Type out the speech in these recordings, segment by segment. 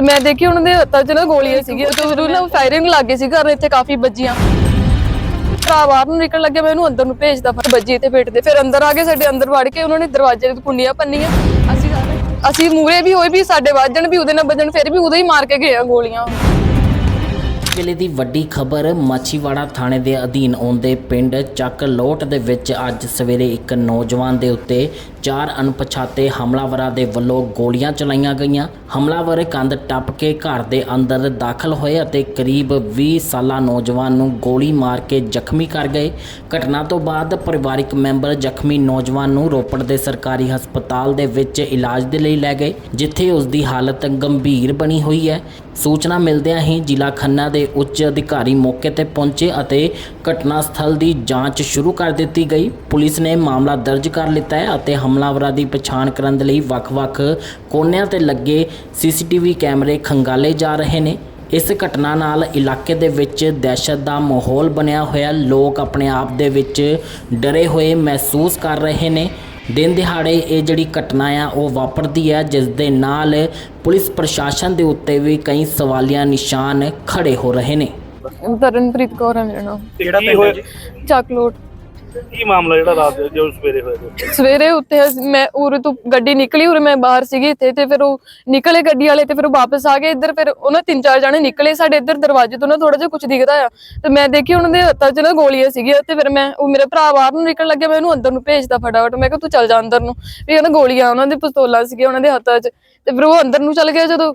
ਤੇ ਮੈਂ ਦੇਖੀ ਉਹਨਾਂ ਦੇ ਹੱਥਾਂ 'ਚ ਨਾ ਗੋਲੀਆਂ ਸੀਗੀਆਂ ਤੇ ਉਦੋਂ ਨਾ ਫਾਇਰਿੰਗ ਲੱਗੇ ਸੀ ਘਰ ਇੱਥੇ ਕਾਫੀ ਵੱਜੀਆਂ। ਭਰਾ ਬਾਹਰ ਨੂੰ ਨਿਕਲ ਲੱਗਿਆ ਮੈਂ ਉਹਨੂੰ ਅੰਦਰ ਨੂੰ ਭੇਜਦਾ ਫਿਰ। ਵੱਜੀ ਤੇ ਪੇਟ ਤੇ ਫਿਰ ਅੰਦਰ ਆ ਕੇ ਸਾਡੇ ਅੰਦਰ ਵੜ ਕੇ ਉਹਨਾਂ ਨੇ ਦਰਵਾਜ਼ੇ ਤੇ ਕੁੰਡੀਆਂ ਪੰਨੀਆਂ ਅਸੀਂ ਸਾਰੇ। ਅਸੀਂ ਮੂਰੇ ਵੀ ਹੋਏ ਵੀ ਸਾਡੇ ਵੱਜਣ ਵੀ ਉਹਦੇ ਨਾਲ ਵੱਜਣ ਫਿਰ ਵੀ ਉਦੋਂ ਹੀ ਮਾਰ ਕੇ ਗਏ ਆ ਗੋਲੀਆਂ। ਇਸ ਵੇਲੇ ਦੀ ਵੱਡੀ ਖਬਰ, ਮਾਛੀਵਾੜਾ ਥਾਣੇ ਦੇ ਅਧੀਨ ਆਉਂਦੇ ਪਿੰਡ ਚੱਕ ਲੋਟ ਦੇ ਵਿੱਚ ਅੱਜ ਸਵੇਰੇ ਇੱਕ ਨੌਜਵਾਨ ਦੇ ਉੱਤੇ ਚਾਰ ਅਣਪਛਾਤੇ ਹਮਲਾਵਰਾਂ ਦੇ ਵੱਲੋਂ ਗੋਲੀਆਂ ਚਲਾਈਆਂ ਗਈਆਂ। ਹਮਲਾਵਰ ਕੰਧ ਟੱਪ ਕੇ ਘਰ ਦੇ ਅੰਦਰ ਦਾਖਲ ਹੋਏ ਅਤੇ ਕਰੀਬ 20 ਸਾਲਾ ਨੌਜਵਾਨ ਨੂੰ ਗੋਲੀ ਮਾਰ ਕੇ ਜ਼ਖਮੀ ਕਰ ਗਏ। ਘਟਨਾ ਤੋਂ ਬਾਅਦ ਪਰਿਵਾਰਿਕ ਮੈਂਬਰ ਜ਼ਖਮੀ ਨੌਜਵਾਨ ਨੂੰ ਰੋਪੜ ਦੇ ਸਰਕਾਰੀ ਹਸਪਤਾਲ ਦੇ ਵਿੱਚ ਇਲਾਜ ਦੇ ਲਈ ਲੈ ਗਏ, ਜਿੱਥੇ ਉਸ ਦੀ ਹਾਲਤ ਗੰਭੀਰ ਬਣੀ ਹੋਈ ਹੈ। ਸੂਚਨਾ ਮਿਲਦਿਆਂ ਹੀ ਜ਼ਿਲ੍ਹਾ ਖੰਨਾ ਦੇ ਉੱਚ ਅਧਿਕਾਰੀ ਮੌਕੇ ਤੇ ਪਹੁੰਚੇ ਅਤੇ ਘਟਨਾ ਸਥਲ ਦੀ ਜਾਂਚ ਸ਼ੁਰੂ ਕਰ ਦਿੱਤੀ ਗਈ। ਪੁਲਿਸ ਨੇ ਮਾਮਲਾ ਦਰਜ ਕਰ ਲਿੱਤਾ ਹੈ ਅਤੇ ਹਮਲਾਵਰਾਂ ਦੀ ਪਛਾਣ ਕਰਨ ਦੇ ਲਈ ਵੱਖ-ਵੱਖ ਕੋਨਿਆਂ ਤੇ ਲੱਗੇ ਸੀਸੀਟੀਵੀ ਕੈਮਰੇ ਖੰਗਾਲੇ ਜਾ ਰਹੇ ਨੇ। ਇਸ ਘਟਨਾ ਨਾਲ ਇਲਾਕੇ ਦੇ ਵਿੱਚ ਦਹਿਸ਼ਤ ਦਾ ਮਾਹੌਲ ਬਣਿਆ ਹੋਇਆ। ਲੋਕ ਆਪਣੇ ਆਪ ਦੇ ਵਿੱਚ ਡਰੇ ਹੋਏ ਮਹਿਸੂਸ ਕਰ ਰਹੇ ਨੇ। ਦਿਨ ਦਿਹਾੜੇ ਇਹ ਜਿਹੜੀ ਘਟਨਾ ਆ ਉਹ ਵਾਪਰਦੀ ਹੈ ਜਿਸ ਦੇ ਨਾਲ ਪੁਲਿਸ ਪ੍ਰਸ਼ਾਸਨ ਦੇ ਉੱਤੇ ਵੀ ਕਈ ਸਵਾਲੀਆ ਨਿਸ਼ਾਨ ਖੜੇ ਹੋ ਰਹੇ ਨੇ। ਤਰਨਪ੍ਰੀਤ ਕੌਰ ਹੈ ਮੇਰਾ ਨਾਮ। ਕਿਹੜਾ ਪਿੰਡ ਹੈ ਜੀ? ਚੱਕਲੋਟ। ਕੀ ਮਾਮਲਾ ਜਿਹੜਾ ਰਾਤ ਦੇ- ਜੋ ਸਵੇਰੇ ਹੋਇਆ ਜੀ? ਸਵੇਰੇ ਉੱਤੇ ਅਸੀਂ- ਮੈਂ ਉਰੇ ਤੋਂ ਗੱਡੀ ਨਿਕਲੀ, ਉਰੇ ਮੈਂ ਬਾਹਰ ਸੀਗੀ ਇੱਥੇ, ਤੇ ਫਿਰ ਉਹ ਨਿਕਲੇ ਗੱਡੀ ਵਾਲੇ ਤੇ ਫਿਰ ਉਹ ਵਾਪਸ ਆ ਗਏ। ਇੱਧਰ ਫਿਰ ਉਹਨਾਂ ਤਿੰਨ ਚਾਰ ਜਣੇ ਨਿਕਲੇ, ਸਾਡੇ ਇੱਧਰ ਦਰਵਾਜ਼ੇ ਤੋਂ ਨਾ ਥੋੜਾ ਜਿਹਾ ਕੁਝ ਦਿਖਦਾ ਆ। ਤੇ ਮੈਂ ਦੇਖੀ ਉਹਨਾਂ ਦੇ ਹੱਥਾਂ 'ਚ ਨਾ ਗੋਲੀਆਂ ਸੀਗੀਆਂ, ਤੇ ਫਿਰ ਮੈਂ ਉਹ ਮੇਰਾ ਭਰਾ ਬਾਹਰ ਨੂੰ ਨਿਕਲ ਲੱਗਿਆ, ਮੈਂ ਉਹਨੂੰ ਅੰਦਰ ਨੂੰ ਭੇਜਦਾ ਫਟਾਫਟ। ਮੈਂ ਕਿਹਾ, ਤੂੰ ਚੱਲ ਜਾ ਅੰਦਰ ਨੂੰ। ਵੀ ਉਹਨਾਂ ਗੋਲੀਆਂ ਉਹਨਾਂ ਦੇ ਪਿਸਤੌਲਾਂ ਸੀਗੀਆਂ ਉਹਨਾਂ ਦੇ ਹੱਥਾਂ 'ਚ। ਤੇ ਫਿਰ ਉਹ ਅੰਦਰ ਨੂੰ ਚੱਲ ਗਿਆ ਜਦੋਂ।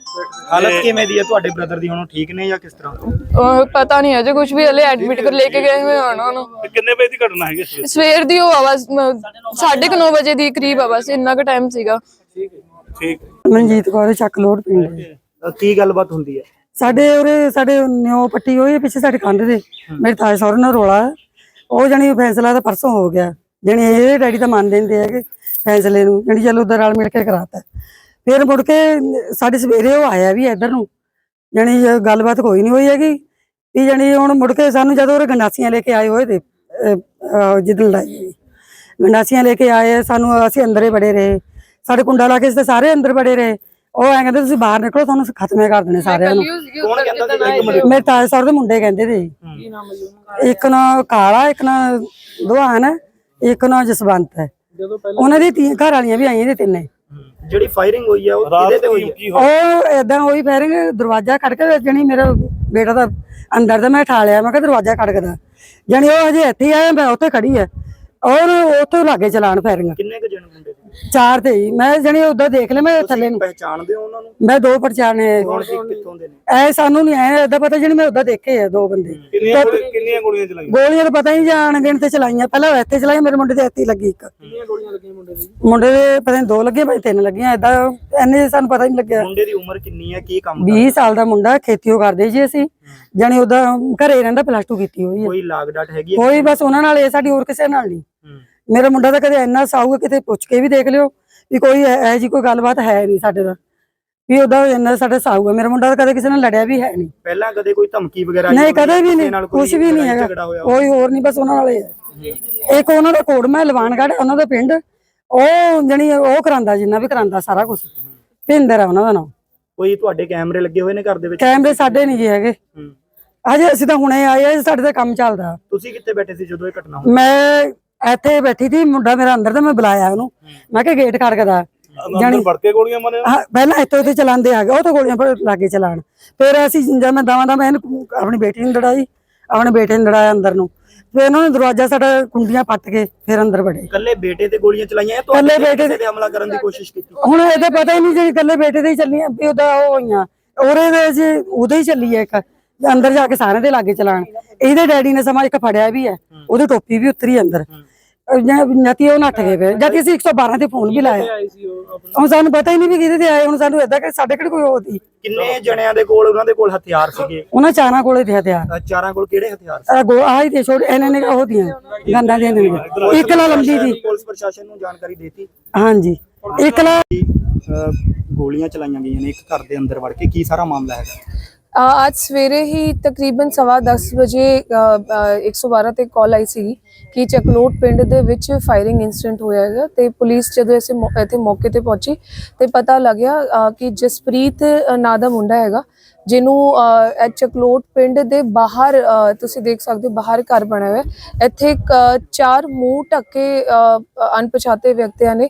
ਹਾਲਤ ਕਿਵੇਂ ਦੀ ਹੈ? ਤੁਹਾਡੇ ਬ੍ਰਦਰ ਦੀ ਹੁਣ ਠੀਕ ਨੇ ਜਾਂ ਕਿਸ ਤਰ੍ਹਾਂ? ਉਹ ਪਤਾ ਨਹੀਂ ਅਜੇ ਕੁਝ ਵੀ ਹਲੇ ਐਡਮਿਟ ਕਰ ਲੈ ਕੇ ਗਏ ਹੋਏ ਹਨ ਉਹਨੂੰ ਤੇ ਕਿੰਨੇ ਵਜੇ ਦੀ ਘਟਨਾ ਹੈਗੀ ਸਵੇਰੇ ਸਵੇਰ ਦੀ ਉਹ ਆਵਾਜ਼ 9:30 ਵਜੇ ਦੀ ਕਰੀਬ ਆ ਬਸ ਇੰਨਾ ਕੁ ਟਾਈਮ ਸੀਗਾ। ਠੀਕ। ਮਨਜੀਤ ਕੌਰ ਚੱਕਲੋੜ ਪਿੰਡ। ਹੈ। ਅਹ ਕੀ ਗੱਲਬਾਤ ਹੁੰਦੀ ਹੈ? ਸਾਡੇ ਉਰੇ ਸਾਡੇ ਨਿਓ ਪੱਟੀ ਹੋਈ ਹੈ ਪਿੱਛੇ ਸਾਡੇ ਕੰਧ ਦੇ। ਮੇਰੇ ਤਾਏ ਸਹੁਰੇ ਨਾਲ ਰੋਲਾ ਹੈ। ਉਹ ਜਣੀ ਫੈਸਲਾ ਤਾਂ ਪਰਸੋਂ ਹੋ ਗਿਆ। ਜਣੀ ਇਹ ਡੈਡੀ ਤਾਂ ਮੰਨ ਦਿੰਦੇ ਹੈਗੇ ਫੈਸਲੇ ਨੂੰ। ਜਣੀ ਚਲੋ ਉਧਰ ਨਾਲ ਮਿਲ ਕੇ ਕਰਾਤਾ। ਫਿਰ ਮੁੜ ਕੇ ਸਾਡੇ ਸਵੇਰੇ ਉਹ ਆਇਆ ਵੀ ਇੱਧਰ ਨੂੰ ਜਣੀ ਗੱਲਬਾਤ ਕੋਈ ਨਹੀਂ ਹੋਈ ਹੈਗੀ ਵੀ ਜਣੀ ਹੁਣ ਮੁੜ ਕੇ ਸਾਨੂੰ ਜਦੋਂ ਉਹ ਗੰਡਾਸੀਆਂ ਲੈ ਕੇ ਆਏ ਹੋਏ ਤੇ ਜਿੱਦਣ ਲੜਾਈ ਹੋਈ ਗੰਡਾਸੀਆਂ ਲੈ ਕੇ ਆਏ ਸਾਨੂੰ ਅਸੀਂ ਅੰਦਰੇ ਬੜੇ ਰਹੇ ਸਾਡੇ ਕੁੰਡਾ ਲਾ ਕੇ ਸਾਰੇ ਅੰਦਰ ਬੜੇ ਰਹੇ ਉਹ ਐਂ ਕਹਿੰਦੇ ਤੁਸੀਂ ਬਾਹਰ ਨਿਕਲੋ ਤੁਹਾਨੂੰ ਖਤਮੇ ਕਰ ਦੇਣੇ ਸਾਰਿਆਂ ਨੂੰ। ਕੌਣ ਕਹਿੰਦਾ ਸੀ? ਮੇਰੇ ਤਾਏ ਸਰ ਦੇ ਮੁੰਡੇ ਕਹਿੰਦੇ ਤੇ ਇੱਕ ਨਾ ਕਾਲਾ ਇੱਕ ਨਾ ਦੁਹਾਨ ਹੈ ਇੱਕ ਨਾ ਜਸਵੰਤ ਹੈ। ਉਹਨਾਂ ਦੀ ਤੀ ਘਰ ਵਾਲੀਆਂ ਵੀ ਆਈਆਂ ਨੇ ਤਿੰਨੇ। ਜਿਹੜੀ ਫਾਇਰਿੰਗ ਹੋਈ ਹੈ ਉਹ ਕਿਹਦੇ ਤੇ ਹੋਈ ਹੋਇਆ ਉਹ ਏਦਾਂ ਹੋਈ ਫੈਰਿੰਗ ਦਰਵਾਜ਼ਾ ਖੜ ਕੇ ਜਣੀ ਮੇਰਾ ਬੇਟਾ ਤਾਂ ਅੰਦਰ ਦਾ ਮੈਂ ਠਾ ਲਿਆ ਮੈਂ ਕਿਹਾ ਦਰਵਾਜ਼ਾ ਖੜਕਦਾ ਜਣੀ ਉਹ ਹਜੇ ਇੱਥੇ ਹੀ ਆਇਆ ਮੈਂ ਉੱਥੇ ਖੜੀ ਆ। ਔਰ ਉੱਥੇ ਲਾਗੇ ਚਲਾਣ ਫੈਰਿੰਗ ਕਿੰਨੇ ਕੁ ਜਣ ਮੁੰਡੇ ਸੀ? ਚਾਰ ਤੇ ਹੀ। ਮੈਂ ਜਣੀ ਉਦਾਂ ਦੇਖ ਲਿਆ ਮੈਂ ਥੱਲੇ ਨੂੰ। ਪਹਿਚਾਣਦੇ ਹੋ ਉਹਨਾਂ ਨੂੰ? ਮੈਂ ਦੋ ਸੀ? ਕਿੱਥੋਂ ਦੇ ਨੇ? ਐ ਸਾਨੂੰ ਨਹੀਂ ਐ ਏਦਾਂ ਪਤਾ ਜਣੀ ਮੈਂ ਉਦਾਂ ਦੇਖੇ ਆ ਦੋ ਬੰਦੇ। ਕਿੰਨੀਆਂ ਗੋਲੀ- ਕਿੰਨੀਆਂ ਗੋਲੀਆਂ ਚਲਾਈਆਂ? ਗੋਲੀਆਂ ਤਾਂ ਪਤਾ ਨਹੀਂ ਜਾਣ ਗਿਣ ਤੇ ਚਲਾਈਆਂ। ਪਹਿਲਾਂ ਇੱਥੇ ਚਲਾਈ ਮੇਰੇ ਮੁੰਡੇ ਦੇ ਇੱਥੇ ਲੱਗੀ ਇੱਕ। ਕਿੰਨੀਆਂ ਗੋਲੀਆਂ ਲੱਗੀਆਂ ਮੁੰਡੇ ਦੀ ਮੁੰਡੇ ਦੇ ਪਤਾ ਨਹੀਂ ਦੋ ਲੱਗੀਆਂ ਭਾਈ ਤਿੰਨ ਲੱਗੀਆਂ ਏਦਾਂ ਐਨੇ ਸਾਨੂੰ ਪਤਾ ਨਹੀਂ ਲੱਗਿਆ। ਮੁੰਡੇ ਦੀ ਉਮਰ ਕਿੰਨੀ ਹੈ ਕੀ ਕੰਮ 20 ਸਾਲ ਦਾ ਮੁੰਡਾ ਖੇਤੀਓ ਕਰਦੇ ਜੀ ਅਸੀਂ। ਜਾਣੀ ਉਹਦਾ ਘਰੇ ਰਹਿੰਦਾ ਪਲੱਸ 2 ਕੀਤੀ ਹੋਈ ਹੈ ਕੋਈ ਲਾਗ ਡਾਟ ਹੈਗੀ ਹੈ ਕੋਈ ਬਸ ਉਹਨਾਂ ਨਾਲ ਇਹ ਸਾਡੀ ਹੋਰ ਕਿਸੇ ਨਾਲ ਨਹੀਂ। ਮੇਰਾ ਮੁੰਡਾ ਤਾਂ ਕਦੇ ਇੰਨਾ ਸਾਊ ਹੈ, ਕਿਤੇ ਪੁੱਛ ਕੇ ਵੀ ਦੇਖ ਲਿਓ ਵੀ ਕੋਈ ਇਹੋ ਜੀ ਕੋਈ ਗੱਲਬਾਤ ਹੈ ਨਹੀਂ ਸਾਡੇ ਦਾ ਵੀ ਉਹਦਾ ਇੰਨਾ ਸਾਡਾ ਸਾਊ ਹੈ ਮੇਰਾ ਮੁੰਡਾ ਤਾਂ ਕਦੇ ਕਿਸੇ ਨਾਲ ਲੜਿਆ ਵੀ ਹੈ ਨਹੀਂ ਪਹਿਲਾਂ ਕਦੇ ਕੋਈ ਧਮਕੀ ਵਗੈਰਾ ਨਹੀਂ ਕਦੇ ਵੀ ਨਹੀਂ ਕੁਝ ਵੀ ਨਹੀਂ ਹੈਗਾ? ਕੋਈ ਹੋਰ ਨਹੀਂ ਬਸ ਉਹਨਾਂ ਨਾਲ ਹੀ ਹੈ। ਇੱਕ ਉਹਨਾਂ ਦਾ ਕੋੜ ਮੈਂ ਲਵਾਨਗੜ੍ਹ ਉਹਨਾਂ ਦਾ ਪਿੰਡ ਉਹ ਜਣੀ ਉਹ ਕਰਾਂਦਾ ਜਿੰਨਾ ਵੀ ਕਰਾਂਦਾ ਸਾਰਾ ਕੁਝ ਭਿੰਦਰ ਆ ਉਹਨਾਂ ਦਾ ਨਾਮ। ਕੋਈ ਤੁਹਾਡੇ ਕੈਮਰੇ ਲੱਗੇ ਹੋਏ ਨੇ ਘਰ ਦੇ ਵਿੱਚ? ਕੈਮਰੇ ਸਾਡੇ ਨਹੀਂ ਜੀ ਹੈਗੇ। ਅਜੇ ਅਸੀਂ ਤਾਂ ਹੁਣੇ ਆਏ ਆ ਸਾਡੇ ਦਾ ਕੰਮ ਚੱਲਦਾ। ਤੁਸੀਂ ਕਿੱਥੇ ਬੈਠੇ ਸੀ ਜਦੋਂ ਇਹ ਘਟਨਾ ਹੋਈ? ਮੈਂ ਇੱਥੇ ਬੈਠੀ ਸੀ ਮੁੰਡਾ ਮੇਰਾ ਅੰਦਰ ਤੇ ਮੈਂ ਬੁਲਾਇਆ ਉਹਨੂੰ। ਮੈਂ ਕਿਹਾ ਗੇਟ ਖੜਕਦਾ ਅੰਦਰ ਵੜ ਕੇ ਗੋਲੀਆਂ ਮਾਰੀਆਂ? ਹਾਂ, ਪਹਿਲਾਂ ਇੱਥੇ ਉੱਥੇ ਚਲਾਉਂਦੇ ਆ ਗਏ ਉਹ ਤਾਂ ਗੋਲੀਆਂ ਪਰ ਲਾਗੇ ਚਲਾਣ ਫਿਰ ਅਸੀਂ ਜਦ ਮੈਂ ਦਵਾਂ ਦਾ ਮੈਂ ਆਪਣੀ ਬੇਟੀ ਨੂੰ ਲੜਾਈ ਆਪਣੇ ਬੇਟੇ ਨੂੰ ਲੜਾਇਆ ਅੰਦਰ ਨੂੰ। ਫਿਰ ਉਹਨਾਂ ਨੇ ਦਰਵਾਜ਼ਾ ਸਾਡਾ ਕੁੰਡੀਆਂ ਪੱਟ ਕੇ ਫਿਰ ਅੰਦਰ ਵੜੇ। ਇਕੱਲੇ ਬੇਟੇ ਤੇ ਗੋਲੀਆਂ ਚਲਾਈਆਂ ਜਾਂ ਇਕੱਲੇ ਤੁਹਾਡੇ ਬੇਟੇ ਕਿਸੇ ਤੇ ਹਮਲਾ ਕਰਨ ਦੀ ਕੋਸ਼ਿਸ਼ ਕੀਤੀ? ਹੁਣ ਇਹ ਤਾਂ ਪਤਾ ਹੀ ਨਹੀਂ ਜਿਹੜੀ ਇਕੱਲੇ ਬੇਟੇ ਦੇ ਹੀ ਚੱਲੀਆਂ ਵੀ ਉਹਦਾ ਉਹ ਹੋਈਆਂ। ਉਹਦੇ ਦੇ ਜੀ ਉਹਦੇ ਹੀ ਚੱਲੀ ਹੈ ਇੱਕ ਅੰਦਰ ਜਾ ਕੇ ਸਾਰਿਆਂ ਦੇ ਲਾਗੇ ਚਲਾਣ ਇਹਦੇ ਡੈਡੀ ਨੇ ਸਮਾਂ ਇੱਕ ਫੜਿਆ ਵੀ ਹੈ ਉਹਦੀ ਟੋਪੀ ਵੀ ਉਤਰੀ ਅੰਦਰ। ਜਤੀ ਉਹ ਨੱਠ ਗਏ ਫਿਰ। ਜਦ ਅਸੀਂ 112 ਤੇ ਫੋਨ ਵੀ ਲਾਇਆ। ਆਏ ਸੀ ਉਹ ਆਪਣੇ? ਹੁਣ ਸਾਨੂੰ ਪਤਾ ਹੀ ਨਹੀਂ ਵੀ ਕਿਹਦੇ ਤੇ ਆਏ। ਹੁਣ ਸਾਨੂੰ ਏਦਾਂ ਕਿ ਸਾਡੇ ਕਿਹੜੇ ਕੋਈ ਹੋਦੀ ਕਿੰਨੇ ਜਣਿਆਂ ਦੇ ਕੋਲ ਉਹਨਾਂ ਦੇ ਕੋਲ ਹਥਿਆਰ ਸੀਗੇ? ਉਹਨਾਂ ਚਾਰਾਂ ਕੋਲੇ ਤੇ ਹਥਿਆਰ। ਅ, ਚਾਰਾਂ ਕੋਲ ਕਿਹੜੇ ਹਥਿਆਰ ਸੀ? ਆ ਗੋ ਆਹੀ ਤੇ ਛੋੜ ਇਹਨਾਂ ਨੇ ਉਹਦੀਆਂ ਗੰਦਾਂ ਦੀਆਂ ਨੇ। ਇੱਕ ਲਾ ਲੰਬੀ ਦੀ। ਪੁਲਿਸ ਪ੍ਰਸ਼ਾਸਨ ਨੂੰ ਜਾਣਕਾਰੀ ਦਿੱਤੀ? ਹਾਂਜੀ। ਇੱਕ ਲਾ ਗੋਲੀਆਂ ਚਲਾਈਆਂ ਗਈਆਂ ਨੇ ਇੱਕ ਘਰ ਦੇ ਅੰਦਰ ਵੜ ਕੇ। ਕੀ ਸਾਰਾ ਮਾਮਲਾ ਹੈਗਾ? ਅੱਜ ਸਵੇਰੇ ਹੀ ਤਕਰੀਬਨ ਸਵਾ 10 ਵਜੇ ਅ, ਅ, 112 ਤੇ ਕਾਲ ਆਈ ਸੀ ਕਿ ਚਕਲੋਟ ਪਿੰਡ ਦੇ ਵਿੱਚ ਫਾਇਰਿੰਗ ਇਨਸੀਡੈਂਟ ਹੋਇਆ ਹੈਗਾ ਤੇ ਪੁਲਿਸ ਜਦੋਂ ਇਸੇ ਮੌ- ਇੱਥੇ ਮੌਕੇ ਤੇ ਪਹੁੰਚੀ ਤੇ ਪਤਾ ਲੱਗਿਆ ਕਿ ਜਸਪ੍ਰੀਤ ਨਾਂ ਦਾ ਮੁੰਡਾ ਹੈਗਾ ਜਿਹਨੂੰ ਇਹ ਚਕਲੋਟ ਪਿੰਡ ਦੇ ਬਾਹਰ ਤੁਸੀਂ ਦੇਖ ਸਕਦੇ ਹੋ ਬਾਹਰ ਘਰ ਬਣਿਆ ਹੋਇਆ ਇੱਥੇ ਇੱਕ, ਚਾਰ ਮੂੰਹ ਢੱਕੇ ਅਣਪਛਾਤੇ ਵਿਅਕਤੀਆਂ ਨੇ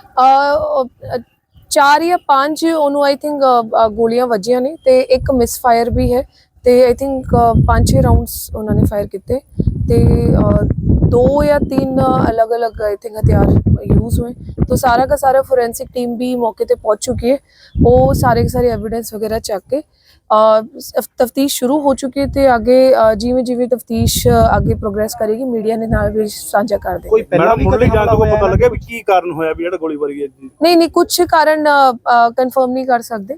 ਚਾਰ ਜਾਂ ਪੰਜ ਉਹਨੂੰ ਆਈ ਥਿੰਕ ਗੋਲੀਆਂ ਵੱਜੀਆਂ ਨੇ ਤੇ ਇੱਕ ਮਿਸ ਫਾਇਰ ਵੀ ਹੈ ਤੇ ਆਈ ਥਿੰਕ ਪੰਜ ਛੇ ਰਾਉਂਡਸ ਉਹਨਾਂ ਨੇ ਫਾਇਰ ਕੀਤੇ ਤੇ ਦੋ ਜਾਂ ਤਿੰਨ ਅਲੱਗ-ਅਲੱਗ ਆਈ ਥਿੰਕ ਹਥਿਆਰ ਯੂਜ਼ ਹੋਏ तो ਸਾਰਾ का ਸਾਰਾ ਫੋਰੈਂਸਿਕ ਟੀਮ ਵੀ ਮੌਕੇ 'ਤੇ ਪਹੁੰਚ ਚੁੱਕੀ ਹੈ। ਉਹ ਸਾਰੇ के सारे एविडेंस वगैरह चेक के ਤਫਤੀਸ਼ ਸ਼ੁਰੂ ਹੋ ਚੁੱਕੀ ਤੇ ਅੱਗੇ ਜਿਵੇਂ ਜਿਵੇਂ ਤਫਤੀਸ਼ ਅੱਗੇ ਪ੍ਰੋਗਰੈਸ ਕਰੇਗੀ ਮੀਡੀਆ ਨੇ ਨਾਲ ਵੀ ਸਾਂਝਾ ਕਰ ਦੇਗਾ ਕੋਈ ਪਹਿਲਾਂ ਮੈਡਮ ਵੀ ਮੁੱਢਲੀ ਕਦੇ ਜਾਂਚ ਹਮਲਾ ਤੋਂ ਹੋਇਆ ਪਤਾ ਹੈ? ਲੱਗਿਆ ਵੀ ਕੀ ਕਾਰਨ ਹੋਇਆ ਵੀ ਜਿਹੜਾ ਗੋਲੀਬਾਰੀ ਹੈ ਜੀ ਨਹੀਂ ਨਹੀਂ ਕੁਝ ਕਾਰਨ ਕਨਫਰਮ ਨਹੀਂ ਕਰ ਸਕਦੇ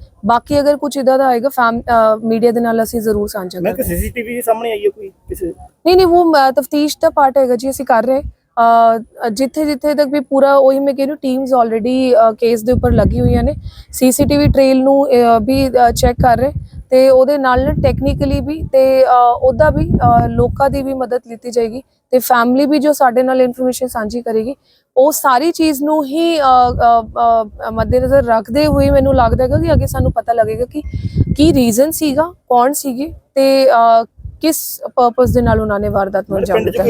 ਬਾਕੀ ਅਗਰ ਕੁਝ ਇਦਾਂ ਦਾ ਆਏਗਾ ਫੈਮ ਮੀਡੀਆ ਦੇ ਨਾਲ ਅਸੀਂ ਜ਼ਰੂਰ ਸਾਂਝਾ ਕਰਾਂਗੇ। ਸੀਸੀਟੀਵੀ ਸਾਹਮਣੇ ਆਈ ਹੈ ਕੋਈ ਕਿਸੇ? ਨਹੀਂ ਨਹੀਂ ਉਹ ਤਫਤੀਸ਼ ਦਾ ਪਾਰਟ ਹੈਗਾ ਜੀ ਅਸੀਂ ਕਰ ਰਹੇ ਜਿੱਥੇ ਜਿੱਥੇ ਤੱਕ ਵੀ ਪੂਰਾ ਉਹੀ ਮੈਂ ਕਹਿ ਰਹੀ ਟੀਮਸ ਆਲਰੇਡੀ ਕੇਸ ਦੇ ਉੱਪਰ ਲੱਗੀ ਹੋਈਆਂ ਨੇ। ਸੀਸੀਟੀਵੀ ਟ੍ਰੇਲ ਨੂੰ ਵੀ ਚੈੱਕ ਕਰ ਰਹੇ ਤੇ ਉਹਦੇ ਨਾਲ ਟੈਕਨੀਕਲੀ ਵੀ ਤੇ ਉਹਦਾ ਵੀ ਲੋਕਾਂ ਦੀ ਵੀ ਮਦਦ ਲਿੱਤੀ ਜਾਏਗੀ। ਤੇ ਫੈਮਿਲੀ ਵੀ ਜੋ ਸਾਡੇ ਨਾਲ ਇਨਫੋਰਮੇਸ਼ਨ ਸਾਂਝੀ ਕਰੇਗੀ ਉਹ ਸਾਰੀ ਚੀਜ਼ ਨੂੰ ਹੀ ਮੱਦੇਨਜ਼ਰ ਰੱਖਦੇ ਹੋਏ ਮੈਨੂੰ ਲੱਗਦਾ ਹੈਗਾ ਕਿ ਅੱਗੇ ਸਾਨੂੰ ਪਤਾ ਲੱਗੇਗਾ ਕਿ ਕੀ ਰੀਜ਼ਨ ਸੀਗਾ ਕੌਣ ਸੀਗੇ ਤੇ ਕਿਸ ਪਰਪਸ ਦੇ ਨਾਲ ਉਹਨਾਂ ਨੇ ਵਾਰਦਾਤ ਨੂੰ ਅੰਜਾਮ ਦਿੱਤਾ।